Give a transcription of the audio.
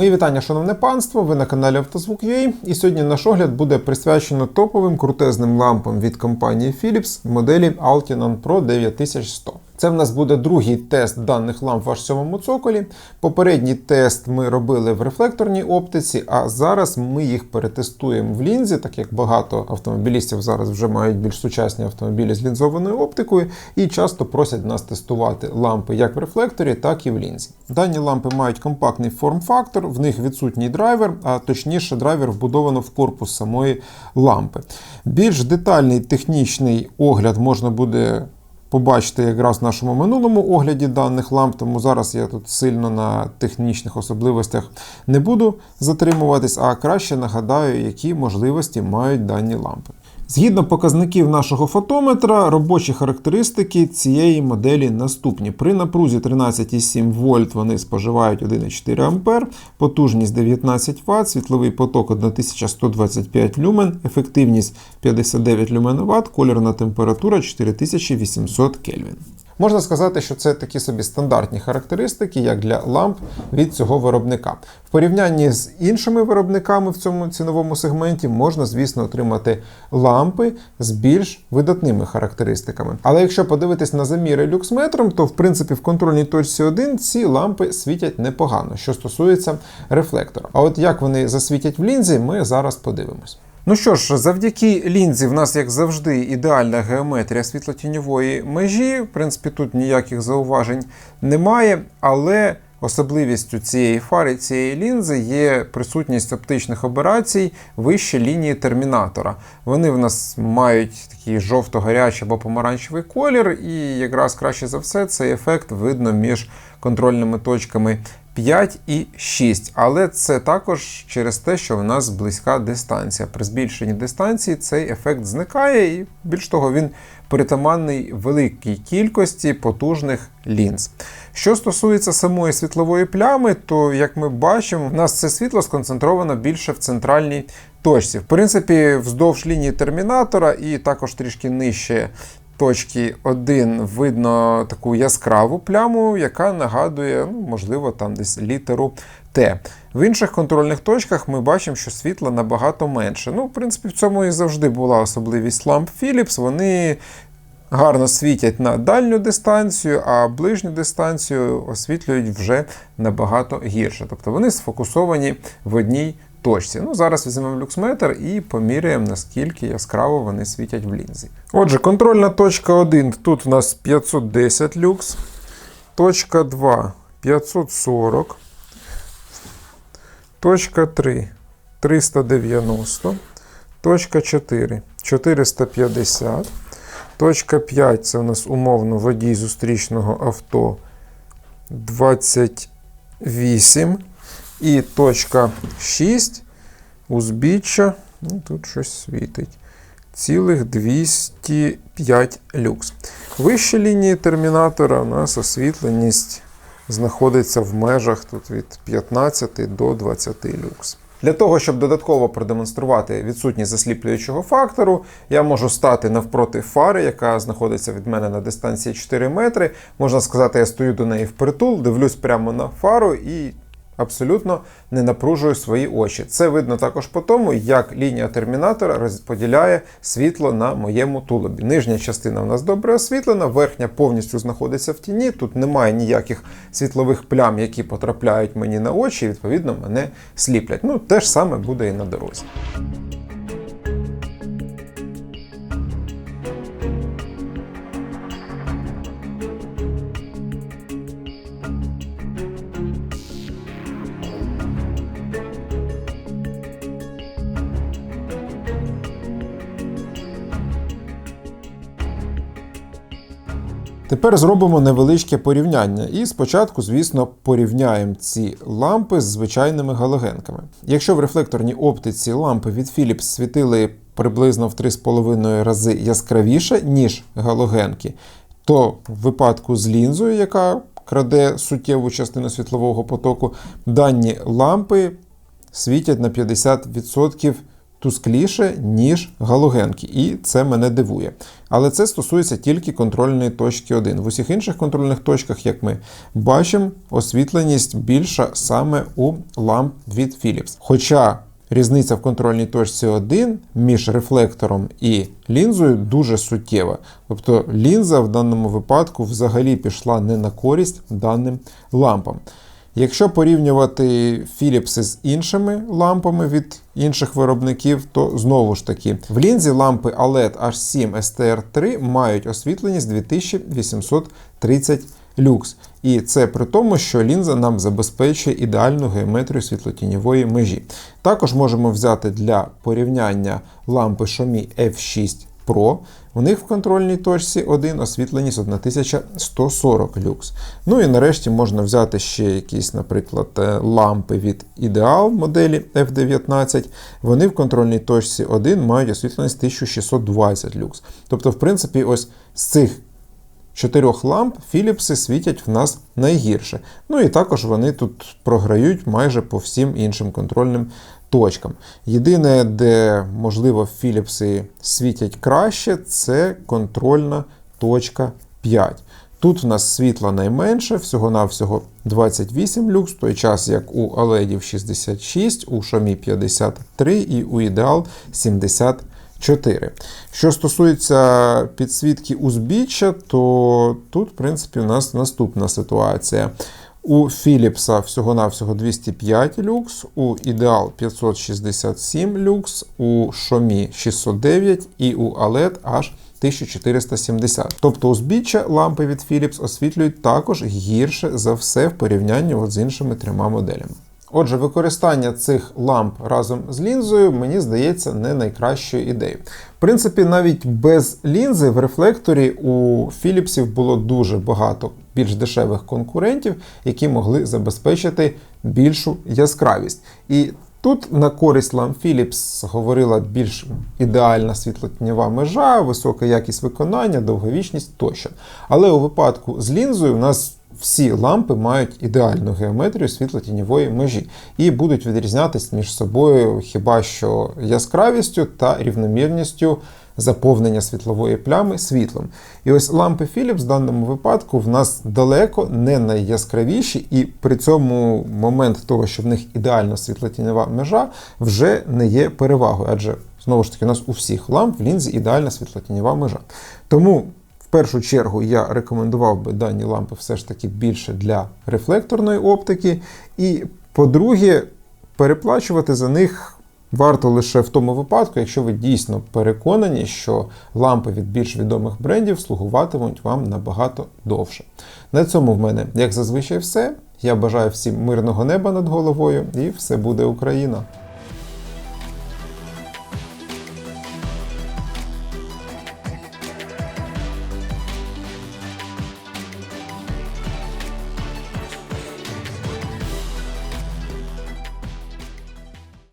Мої вітання, шановне панство. Ви на каналі Автозвук.ua і сьогодні наш огляд буде присвячено топовим крутезним лампам від компанії Philips моделі Altinon Pro 9100. Це в нас буде другий тест даних ламп в аж сьомому цоколі. Попередній тест ми робили в рефлекторній оптиці, а зараз ми їх перетестуємо в лінзі, так як багато автомобілістів зараз вже мають більш сучасні автомобілі з лінзованою оптикою і часто просять нас тестувати лампи як в рефлекторі, так і в лінзі. Дані лампи мають компактний форм-фактор, в них відсутній драйвер, а точніше, драйвер вбудовано в корпус самої лампи. Більш детальний технічний огляд можна буде побачите якраз в нашому минулому огляді даних ламп, тому зараз я тут сильно на технічних особливостях не буду затримуватись, а краще нагадаю, які можливості мають дані лампи. Згідно показників нашого фотометра, робочі характеристики цієї моделі наступні. При напрузі 13,7 вольт вони споживають 1,4 А, потужність 19 Вт, світловий поток 1125 люмен, ефективність 59 люмен Вт, колірна температура 4800 Кельвін. Можна сказати, що це такі собі стандартні характеристики, як для ламп від цього виробника. В порівнянні з іншими виробниками в цьому ціновому сегменті можна, звісно, отримати лампи з більш видатними характеристиками. Але якщо подивитись на заміри люксметром, то в принципі в контрольній точці 1 ці лампи світять непогано, що стосується рефлектора. А от як вони засвітять в лінзі, ми зараз подивимось. Ну що ж, завдяки лінзі в нас, як завжди, ідеальна геометрія світлотіньової межі. В принципі, тут ніяких зауважень немає, але особливістю цієї фари, цієї лінзи є присутність оптичних операцій вище лінії термінатора. Вони в нас мають такий жовто-гарячий або помаранчевий колір, і якраз краще за все цей ефект видно між контрольними точками 5 і 6. Але це також через те, що в нас близька дистанція. При збільшенні дистанції цей ефект зникає, і більш того, він притаманний великій кількості потужних лінз. Що стосується самої світлової плями, то, як ми бачимо, в нас це світло сконцентровано більше в центральній точці. В принципі, вздовж лінії термінатора і також трішки нижче точки 1 видно таку яскраву пляму, яка нагадує, ну, можливо, там десь літеру Т. В інших контрольних точках ми бачимо, що світла набагато менше. Ну, в принципі, в цьому і завжди була особливість ламп Philips. Вони гарно світять на дальню дистанцію, а ближню дистанцію освітлюють вже набагато гірше. Тобто вони сфокусовані в одній точці. Ну, Зараз візьмемо люксметр і поміряємо, наскільки яскраво вони світять в лінзі. Отже, контрольна точка 1. Тут у нас 510 люкс. Точка 2 540. Точка 3 390. Точка 4 450. Точка 5 це у нас умовно водій зустрічного авто 28. І точка 6 узбіччя, ну, тут щось світить. Цілих 205 люкс. Вище лінії термінатора у нас освітленість знаходиться в межах тут від 15 до 20 люкс. Для того, щоб додатково продемонструвати відсутність засліплюючого фактору, я можу стати навпроти фари, яка знаходиться від мене на дистанції 4 метри. Можна сказати, я стою до неї впритул, дивлюсь прямо на фару і абсолютно не напружую свої очі. Це видно також по тому, як лінія термінатора розподіляє світло на моєму тулубі. Нижня частина у нас добре освітлена, верхня повністю знаходиться в тіні. Тут немає ніяких світлових плям, які потрапляють мені на очі, і відповідно мене сліплять. Ну, те ж саме буде і на дорозі. Тепер зробимо невеличке порівняння. І спочатку, звісно, порівняємо ці лампи з звичайними галогенками. Якщо в рефлекторній оптиці лампи від Philips світили приблизно в 3,5 рази яскравіше, ніж галогенки, то в випадку з лінзою, яка краде суттєву частину світлового потоку, дані лампи світять на 50% тускліше, ніж галогенки, і це мене дивує. Але це стосується тільки контрольної точки 1. В усіх інших контрольних точках, як ми бачимо, освітленість більша саме у ламп від Philips. Хоча різниця в контрольній точці 1 між рефлектором і лінзою дуже суттєва. Тобто лінза в даному випадку взагалі пішла не на користь даним лампам. Якщо порівнювати Philips з іншими лампами від інших виробників, то знову ж таки в лінзі лампи OLED H7 STR3 мають освітленість 2830 люкс. І це при тому, що лінза нам забезпечує ідеальну геометрію світлотіньової межі. Також можемо взяти для порівняння лампи Xiaomi F6 Pro. У них в контрольній точці 1 освітленість 1140 люкс. Ну і нарешті можна взяти ще якісь, наприклад, е, лампи від Ideal моделі F19. Вони в контрольній точці 1 мають освітленість 1620 люкс. Тобто, в принципі, ось з цих чотирьох ламп Філіпси світять в нас найгірше. Ну і також вони тут програють майже по всім іншим контрольним точкам. Єдине, де, можливо, Філіпси світять краще, це контрольна точка 5. Тут в нас світла найменше, всього-навсього 28 люкс, той час як у OLED 66, у Xiaomi 53 і у Ideal 74. Що стосується підсвітки узбіччя, то тут, в принципі, у нас наступна ситуація. У Philips всього-навсього 205 люкс, у Ideal 567 люкс, у Xiaomi 609 і у OLED аж 1470. Тобто узбіччя лампи від Philips освітлюють також гірше за все в порівнянні от з іншими трьома моделями. Отже, використання цих ламп разом з лінзою, мені здається, не найкращою ідеєю. В принципі, навіть без лінзи в рефлекторі у Філіпсів було дуже багато більш дешевих конкурентів, які могли забезпечити більшу яскравість. І Тут на користь ламп Philips говорила більш ідеальна світлотіньова межа, висока якість виконання, довговічність тощо. Але у випадку з лінзою у нас всі лампи мають ідеальну геометрію світлотіньової межі і будуть відрізнятися між собою хіба що яскравістю та рівномірністю заповнення світлової плями світлом. І ось лампи Philips в даному випадку в нас далеко не найяскравіші, і при цьому момент того, що в них ідеальна світлотіньова межа, вже не є перевагою, адже знову ж таки у нас у всіх ламп в лінзі ідеальна світлотіньова межа. Тому першу чергу я рекомендував би дані лампи все ж таки більше для рефлекторної оптики. І, по-друге, переплачувати за них варто лише в тому випадку, якщо ви дійсно переконані, що лампи від більш відомих брендів слугуватимуть вам набагато довше. На цьому в мене, як зазвичай, все. Я бажаю всім мирного неба над головою і все буде Україна!